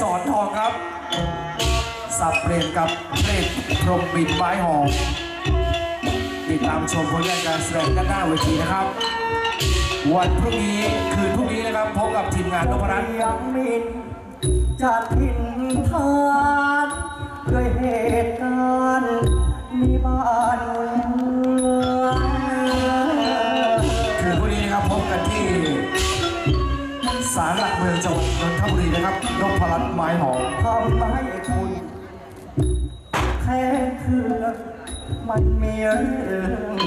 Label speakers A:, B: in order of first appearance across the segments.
A: สอนทองครับ สับเปลี่ยนกับเรศพรมบินไม้หอมติดตามชมผลงานการแสดงด้านหน้าเวทีนะครับ วันพรุ่งนี้คืนพรุ่งนี้นะครับพบกับทีมงานนพรัตน์
B: ยังมินจากถิ่นทานด้วยเหตุการณ์มีบ้าน
A: ศาลหลักเมืองจังหวัดนนทบุรีนะครับนพรัตน์ไม้หอม
B: ทำให้คุณแค่คือมันมีเรื่อง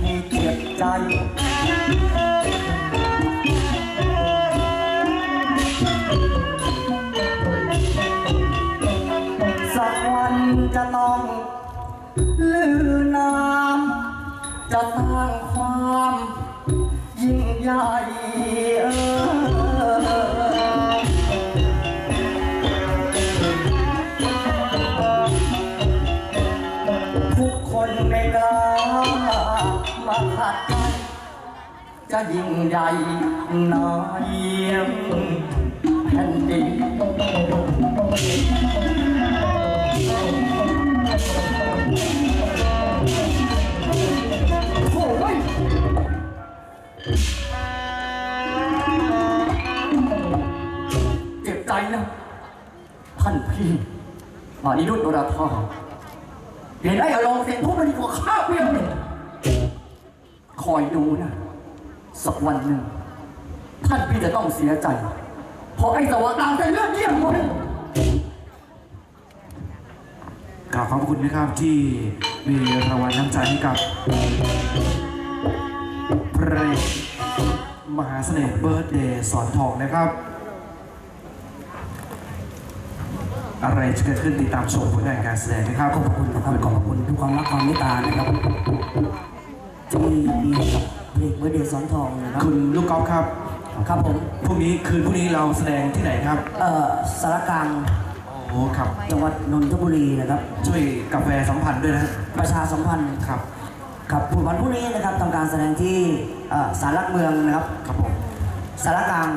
B: ให้เจ็บใจสักวันจะต้องลือน้ำจะสร้างความยิ่งใหญ่ มาขัดกันจะยิ่งใหญ่น้อยเยี่ยมแผ่นดินโอ้ยเจ็บใจนะท่านพี่มานิรุตโนราธาเห็นไอ้อารมณ์เสียงทุบมันดีกว่าข้าเปรี้ยวเลย คอยดูนะ สักวันหนึ่ง ท่านพี่จะต้องเสียใจ เพราะไอ้สวะตามใจเลือดเยี่ยมเลย
A: กราบขอบคุณนะครับที่มีรางวัลน้ำใจให้กับพระเอกมหาเสน่ห์เบิร์ดเดย์สอนทองนะครับ อะไรจะเกิดขึ้นติดตามชมผลงานการแสดงนะครับ
B: ขอบคุณนะครับขอบคุณทุกความรักความเมตตานะครับ ที่มีกับเด็กเบอร์เดย์สอนทองนะครับ
A: คุณลูกกอล์ฟครับ
B: ครับผม
A: พรุ่งนี้คืนพรุ่งนี้เราแสดงที่ไหนครับ
B: เอ่อสารกลาง
A: โอ้ครับ
B: จังหวัดนนทบุรีนะครับ
A: ช่วยกาแฟสัมพันธ์ด้วยนะ
B: ประชาสัมพันธ์
A: ครับ
B: ครับวันพรุ่งนี้นะครับทำการแสดงที่เอ่อศาลหลักเมืองนะครับ
A: ครับผม
B: สารกลาง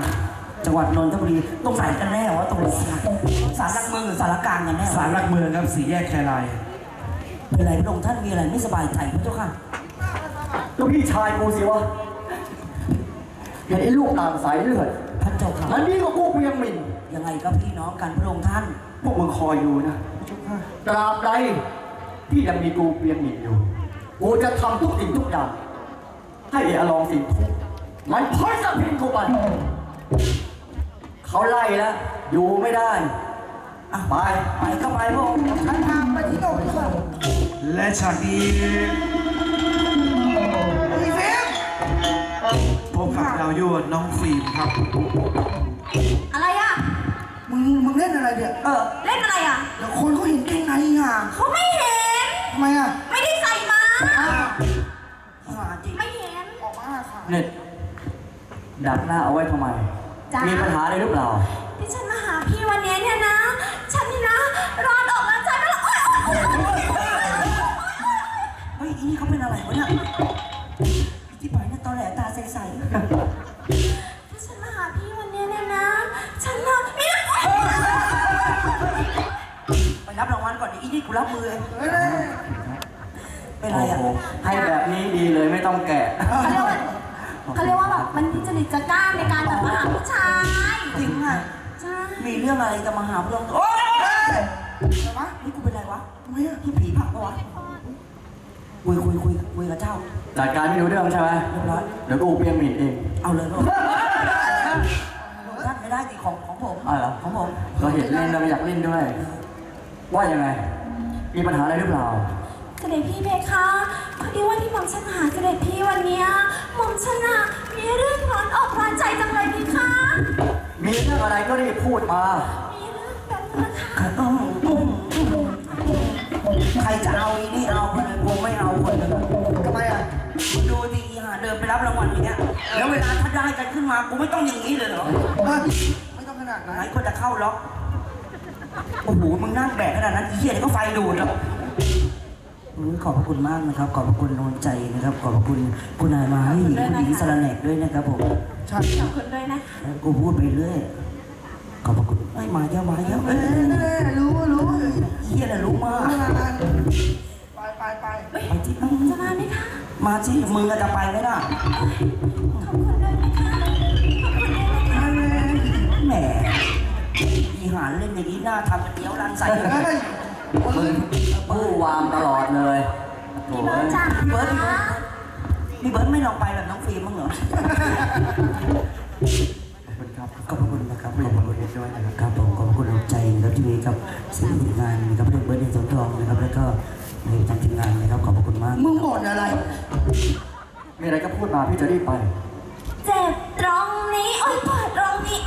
B: จังหวัดนนทบุรีตรงไหนกันแน่วะตรงไหนสารหลักเมืองหรือสารกลางกันแน่วะ
A: ศาลหลักเมืองครับสี่แยกแคราย
B: เป็นไรพระองค์ท่านมีอะไรไม่สบายใจพระเจ้าค่ะ ก็พี่ชายกูสิวะเห็นไอ้ลูกต่างสายเลือดพระเจ้าค่ะอันนี้ก็กูเพียงหมิ่นยังไงก็พี่น้องกันพระองค์ท่าน พวกมึงคอยอยู่นะตราบใดที่ยังมีกูเพียงหมิ่นอยู่ กูจะทำทุกสิ่งทุกอย่าง ให้ไอ้อลองสิ่งทุกข์มันพ้นสะพินกูไปเขาไล่แล้วอยู่ไม่ได้อะไป ไปก็ไปพวกฉันทางไปที่โน่นดีกว่า
A: และฉากนี้ ยั่วน้องฟิล์มครับ
C: อะไรอะ
D: มึงมึงเล่นอะไรเนี่ย
B: เออ
C: เล่นอะไรอะ
D: เดี๋ยวคนเขาเห็นเก่งในอะ
C: เขาไม่เห็น
D: ทำไมอะ
C: ไม่ได้ใส่มา
B: มาจริง
C: ไม่เห็น
D: ออกมาค่ะ
B: เน็ตดักหน้าเอาไว้ทำไม
C: จ้ามี
B: มีปัญหาอะไรหรือเปล่า
C: ที่ฉันมาหาพี่วันนี้เนี่ยนะ ฉันนี่นะร้อนออกร้อนใจไปแล้วโอ๊ยโอ๊ยโอ๊ยโอ๊ยโอ๊ย
B: เฮ้ยอีนี่เขาเป็นอะไรวะเนี่ยที่ปล่อยเนี่ยตอแหลตาใส
C: ที่ อ
B: นดิอีนี่กูรับมือเองเป็นไรอะ
E: ให้แบบนี้ดีเลยไม่ต้องแกะ
C: เขาเรียกว่าเขาเรียกว่าแบบมันที่จริตจะกล้าในการแบบมาหาผู้ชาย
B: จริงอะ
C: ใช่
B: มีเรื่องอะไรจะมาหาพวกเราโอ๊ยอะไรวะนี่กูเป็นไรวะทำไมอะที่ผีผลักปะวะคุยคุยคุยคุยกับเจ้า
E: จัดการไม่รู้เรื่องใช่ไหม
B: เรียบร้อย
E: เดี๋ยวกูเปียงหมิ่นเอง
B: เอาเลยพ่อท่านไม่ได้สิของของผม
E: อ๋อเหรอ
B: ของผม
E: เราเห็นเล่นเราอยากเล่นด้วย ว่ายังไง มีปัญหาอะไรหรือเปล่า
C: เสด็จพี่เพคะพอดีว่าที่หม่อมฉันหาเสด็จพี่วันเนี้ยหม่อมฉันน่ะมีเรื่องร้อนอกร้อนใจจังเลยพี่คะ
E: มีเรื่องอะไรก็รีบพูดมา
C: มีเรื่องแบบนั้นค่ะ
B: อืมอืมอืมใครจะเอาอีนี่เอาคนเลยกูไม่เอาคนเลย
D: ทำไมอะ
B: มึงดูดีฮะเดินไปรับรางวัลอย่างเงี้ยแล้วเวลาถ้าได้กันขึ้นมากูไม่ต้องอย่างนี้เลยเหรอ
D: เออไม่ต้องขนาดนั้น
B: ไหนก็จะเข้าล็อก โอ้โห มึงนั่งแบกขนาดนั้นไอ้เหี้ยนี่ก็ไฟดูดแล้วอุ๊ยขอบพระคุณมากนะครับ ขอบพระคุณโนนใจนะครับ ขอบพระคุณคุณนายมาให้หญิงคุณหญิงสระแหนกด้วยนะครับผม
D: ใช่
C: ขอบคุณด้วยนะ
B: แล้วกูพูดไปเรื่อย ขอบพระคุณ
C: เอ้ย
B: มาเยอะมาเยอะ
D: เอ้ยรู้รู้
B: เฮียน่ะรู้มาก
D: ไปไปไป
B: ไปที่นั่ง
C: จะมาไหมคะ
B: มาที่มึงก็จะไปไหมล่ะ
C: ขอบคุณา
B: นเล่นอย่างนี้หน้าทำเป็นเดียวรันใส่
D: เฮ้ย
E: มึงผู้วามตลอดเลยโถ่
C: พี่เบิร์ดจ๋า
B: พี่เบิร์ดพี่เบิร์ดไม่ลองไปแบบน้องฟิล์มบ้างเหรอ
E: ขอบคุณครับ
B: ขอบคุณนะครับ
E: ไม่
B: ข
E: ข
B: อ
E: อ
B: บบคุ
E: คุณณด้วยนะครับ
B: ครับผมขอบคุณใจนะครับที่มีกับสิ่งทีมงานนะครับเรื่องเบิร์ดในสวนทองนะครับ แล้วก็ในทางทีมงานนะครับขอบคุณมาก
D: มึงบ่นอะไร
E: มีอะไรก็พูดมาพี่จะรีบไป
C: เจ็บตรงนี้โอ๊ยปวดตรงนี้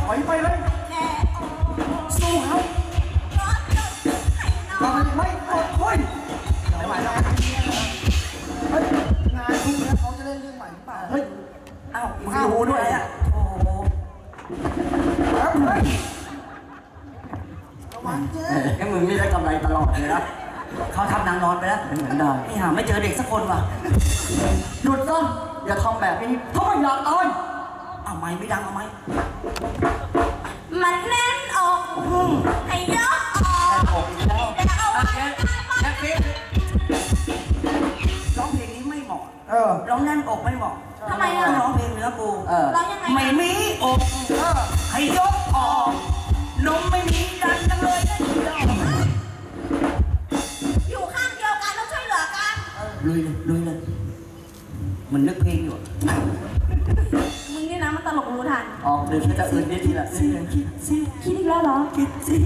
E: ถอยไปเลย
B: สู้เขา
E: ทำไมไม่กดคุย
D: ไม่ไหวแล้วเฮ้ยงานพรุ่งนี้เขาจะเล่นเรื่องใหม่หรือเปล่า
E: เฮ้ย
B: เอ้ามึงรู้ด้วยอะโอ้โห
D: ครับเฮ้ยระวังเจ๊
E: ไอ้มึงนี่ได้กำไรตลอดเลยนะ
B: เขาทำนางนอนไปแล้ว
E: เป็นเหมือนได้
B: นี่หาไม่เจอเด็กสักคนว่ะ
E: หยุดซะอย่าทำแบบนี้ถ้าไม่อยากตาย
B: เอาไม้ไม่ดังเอาไม้
C: มันแน่นอกให้ยกออก
E: ออกอีกแล้ว
C: แต่เอาไว้
B: แจ็คฟิร้องเพลงนี้ไม่เหมาะ
D: เออ
B: ร้องแน่นอกไม่เหมาะ
C: ทำไมอะ
B: ต้องร้องเพลงเนื้อกู
E: เออ
C: ร้องยังไง
B: ไม่มีอก
D: เออ
B: ให้ยกออกนมไม่มีดันจังเลยนะเดียว
C: อยู่ข้างเดียวกันต้องช่วยเหลือกัน
B: ลุยเลยลุยเลยมันนึกเพลงอยู่อะ
C: มึง
E: ออกเดี๋ยวจะอื่นนิดทีละนิดนึง
B: คิดสิ
C: คิดอีกแล้วเหรอ
B: คิดสิ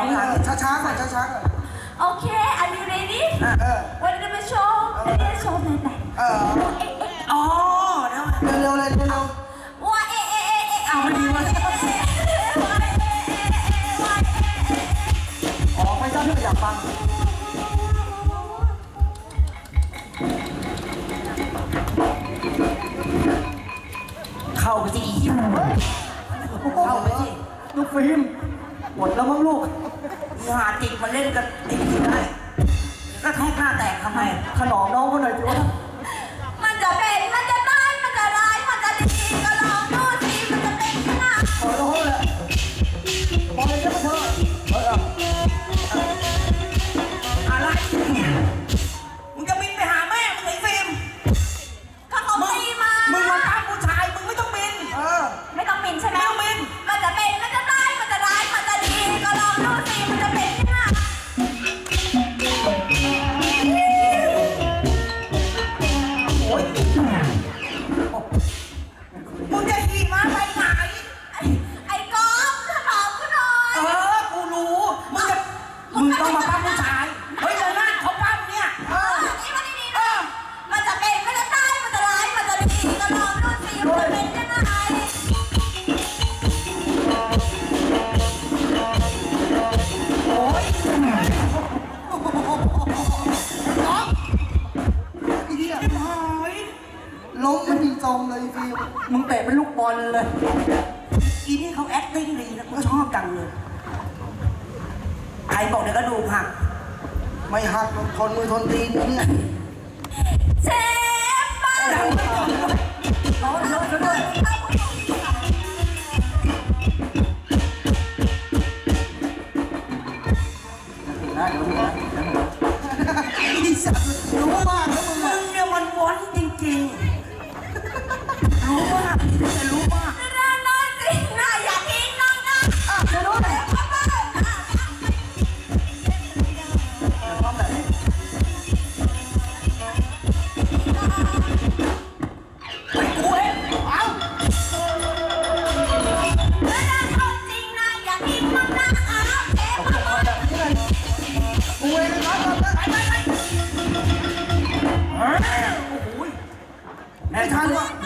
C: อังกฤษไง
B: อ๋อ
D: เออช้าช้าๆก่อนช้าช้าๆก่อน
C: โอเค are you ready
D: เออ
C: วันนี้ไม่ชอบไม่ได้ชอบรายการ
D: เออ
C: เอ๊ะเอ๊ะ
B: มันเล่นกันไอ้นี่ได้ ก็แทกหน้าแตกทำไม
E: ขนอมน้อง
C: ก็
B: หน่
D: อ
C: ยจ้ะ จั
B: งเล
C: ย
B: ใครบอกเดี๋ยวก็ดูกหัก
D: ไม่หักหรอกทนมือทนตีนเนี่ย
C: เชฟป้า
B: ดังไม่จบเลยร้อนร้อนร้อน
E: นะ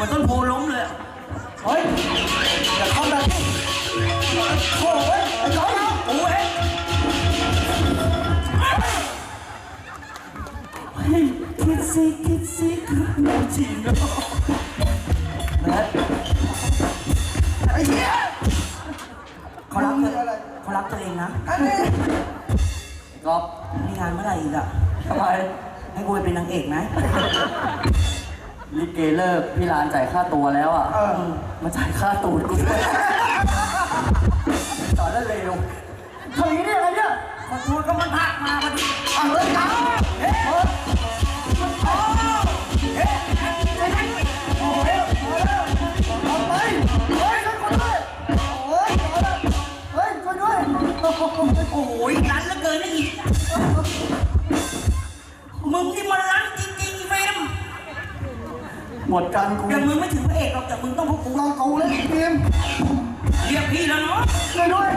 D: มือ
B: นต้นโพล้มเลยอะ
D: เฮ้ยอย่าทำแบบนี้โอ้ยไอ้น้องนะ
B: โอ้ย
C: คิดสิคิดสิคือ
B: จริงเนาะ
D: ไอ้เหี้ย
B: เขารักเธอเขารักตัวเองนะ
D: อันนี้
E: ก๊อฟ
B: มีงานเมื่อไหร่อีกอะ
E: ทำไม
B: ให้กูไปเป็นนางเอกไหม
E: ลิเกเลิกพี่ลานจ่ายค่าตัวแล้วอะ
D: เออ
E: มาจ่ายค่าตูดกูด้วยสอนแล้วเร็ว
D: ทำอย่างนี้ได้ยังไงเนี่ย
B: ขอโทษก็มันพากมาพอดี
D: อะเฮ้ยจ้าเฮ้ยเฮ้ยเฮ้ยโอ้ยพอแล้วเอาไปเฮ้ยช่วยกูด้วยโอ้ยพอแล้วเฮ้ยช่วยด้วยโอ้โห
B: โอ้ยรันเหลือเกินนะอีกมึงที่มันรันจริงๆอีเฟรม
E: หมดกันกู
B: เดี๋ยวมึงไม่ถึงพระเอกหรอกแต่มึงต้องพวกกู
D: ลองกูเลยทีม
B: เรียกพี่แล้วเนาะ
D: ช่วยด้วย